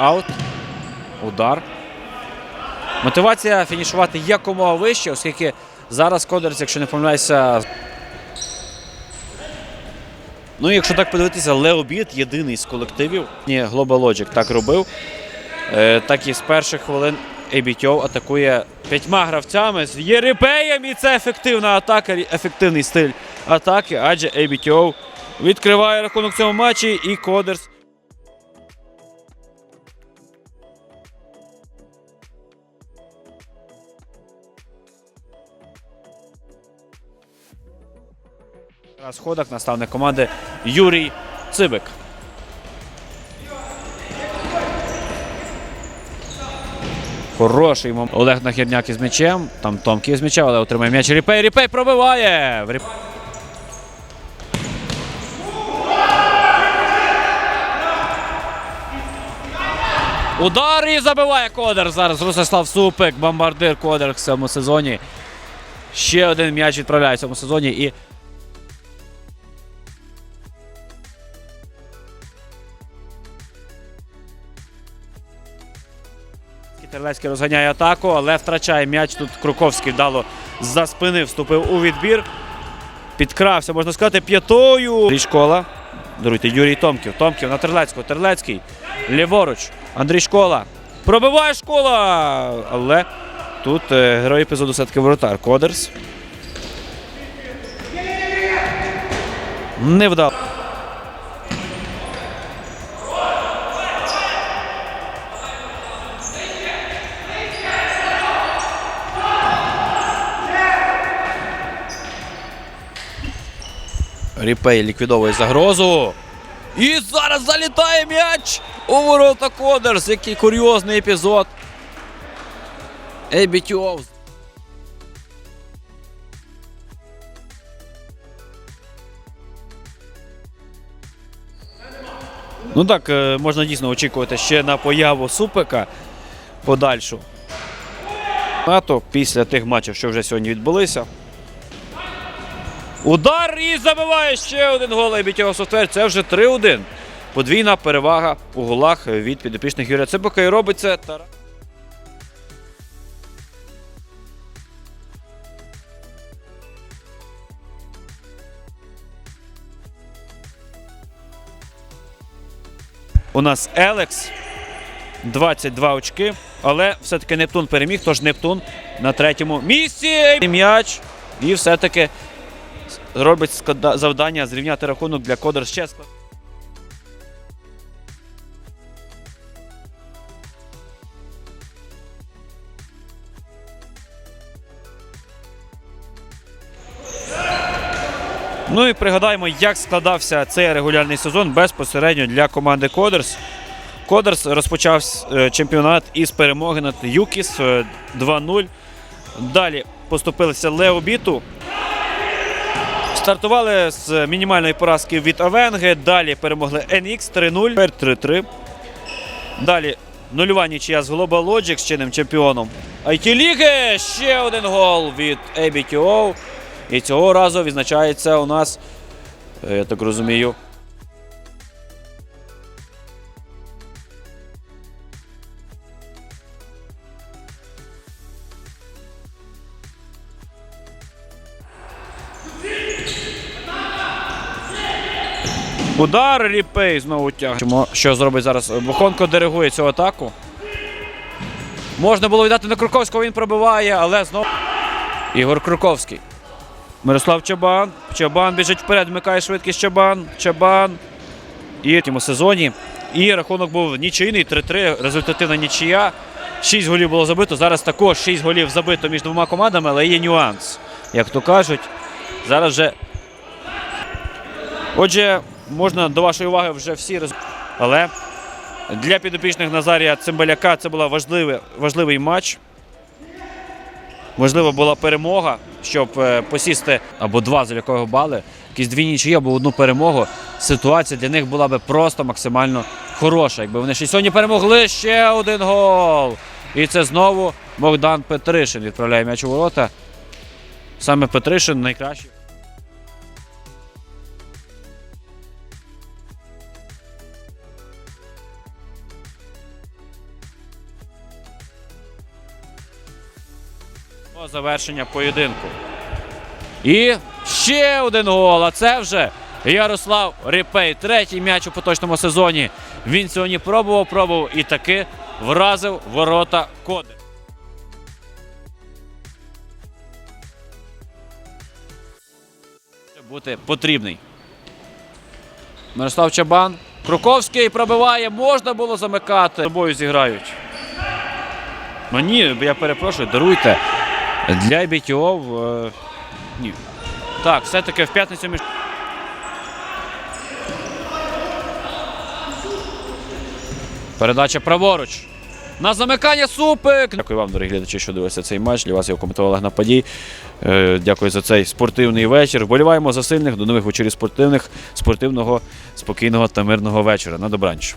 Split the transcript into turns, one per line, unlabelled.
аут. Удар. Мотивація фінішувати якомога вище, оскільки зараз Кодерс, якщо не помиляюся. Ну, якщо так подивитися, Леобіт єдиний з колективів. Global Logic так робив. Е, так і з перших хвилин Ебітьов атакує п'ятьма гравцями з Єрипеєм. І це ефективна атака, ефективний стиль атаки, адже Ебітьов відкриває рахунок цьому матчі і Кодерс. На сходах наставник команди Юрій Цибик. Хороший момент. Олег Нахірняк із м'ячем. Там Томків з м'ячем, але отримає м'яч. Ріпей. Ріпей пробиває. Удар і забиває Кодер. Зараз Ростислав Супик, бомбардир Кодер в цьому сезоні. Ще один м'яч відправляє в цьому сезоні. І Терлецький розганяє атаку, але втрачає м'яч. Тут Круковський вдало за спини вступив у відбір. Підкрався, можна сказати, п'ятою. Андрій Школа. Даруйте, Юрій Томків. Томків на Терлецького. Терлецький. Ліворуч. Андрій Школа. Пробиває школа. Але тут е, герой епізоду все-таки воротар. Кодерс. Не вдало. Ріпей ліквідовує загрозу. І зараз залітає м'яч у ворота Кодерс. Який курйозний епізод. Ебітьов. Ну так, е, можна дійсно очікувати ще на появу Супика подальшу. НАТО після тих матчів, що вже сьогодні відбулися. Удар і забиває ще один гол Ебітєва Софтвер. Це вже 3-1. Подвійна перевага у голах від підопічних Юрія Цибока. І робить це У нас Елекс. 22 очки. Але все-таки Нептун переміг, тож Нептун на третьому місці. М'яч. І все-таки робить завдання зрівняти рахунок для Кодер ще склад. Ну і пригадаємо, як складався цей регулярний сезон безпосередньо для команди Кодерс. Кодерс розпочав е, чемпіонат із перемоги над Юкіс е, 2-0. Далі поступилися Леобіту. Стартували з мінімальної поразки від Авенги. Далі перемогли NX 3-0, тепер 3-3. Далі нульова нічия з Global Logic з чинним чемпіоном. IT Ліги ще один гол від ABTO. І цього разу відзначається у нас, е, я так розумію, Удар Ріпей знову тягне. Що зробить зараз? Бухонко диригує цю атаку. Можна було віддати на Круковського, він пробиває, але знову. Ігор Круковський. Мирослав Чабан. Чабан біжить вперед, вмикає швидкість Чабан. Чабан. І в цьому сезоні. І рахунок був нічийний, 3-3, результативна нічия. 6 голів було забито. Зараз також 6 голів забито між двома командами, але є нюанс. Як то кажуть, зараз вже Отже, можна до вашої уваги вже всі роз... Але для підопічних Назарія Цимбаляка це був важливий, важливий матч. Можливо, була перемога, щоб е, посісти або два залікових бали, якісь дві нічиї або одну перемогу. Ситуація для них була би просто максимально хороша. Якби вони ще сьогодні перемогли ще один гол. І це знову Богдан Петришин відправляє м'яч у ворота. Саме Петришин найкращий. До завершення поєдинку. І ще один гол. А це вже Ярослав Ріпей. Третій м'яч у поточному сезоні. Він сьогодні пробував, пробував і таки вразив ворота коди. Бути потрібний. Мирослав Чабан. Круковський пробиває, можна було замикати. З Тобою зіграють. Ну ні, я перепрошую, даруйте. Для Бітьов. Е, ні. Так, все-таки в п'ятницю між. Передача праворуч. На замикання супик. Дякую вам, дорогі глядачі, що дивилися цей матч. Для вас я коментував Олег Нападій. Е, Дякую за цей спортивний вечір. Вболіваємо за сильних. До нових вечорів спортивних, спортивного, спокійного та мирного вечора. На добраніч.